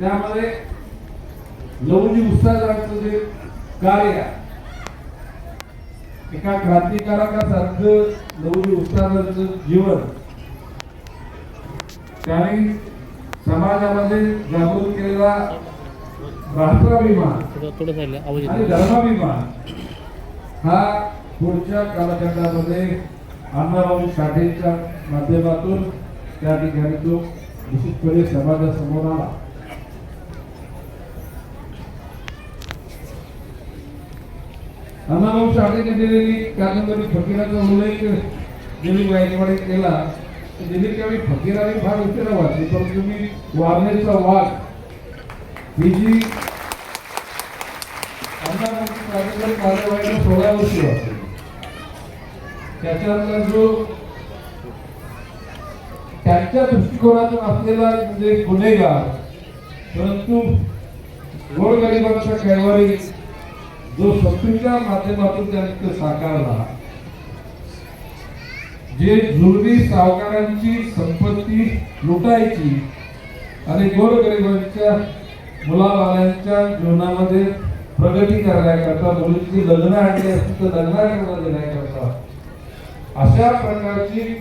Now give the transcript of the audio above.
त्यामध्ये लवजी उत्साहाचं जे कार्य एका क्रांतिकारकासारखं लवजी उत्साहाचं जीवन. त्यांनी समाजामध्ये जागृत केलेला राष्ट्राभिमान आणि धर्माभिमान हा पुढच्या कालखंडामध्ये अण्णाभाऊ साठेच्या माध्यमातून त्या ठिकाणी तो निश्चितपणे समाजासमोर आला. अण्णाभाऊ शाळेने दिलेली कादंबरी फकीराचा उल्लेख दिलीप गायकवाडे केला. तर दिलीप गायकवाडी फकीराने फार उशिरा वाचली परंतु मी वारणेचा वाघ ही जी अण्णाभाऊची कादंबरी माझ्या वयाला सोळा वर्षी वाचली. त्याच्यातला जो त्यांच्या दृष्टिकोनातून असलेला म्हणजे गुन्हेगार परंतु गोरगरिबांचा कैवारी जो शत्रूच्या माध्यमातून त्यांनी साकारला जे जुलमी सावकारांची संपत्ती लुटायची आणि गोरगरिबांच्या मुलाबाळांच्या जीवनामध्ये प्रगती करण्याकरता मुलींची लग्न आणली असतील तर लग्न देण्याकरता अशा प्रकारची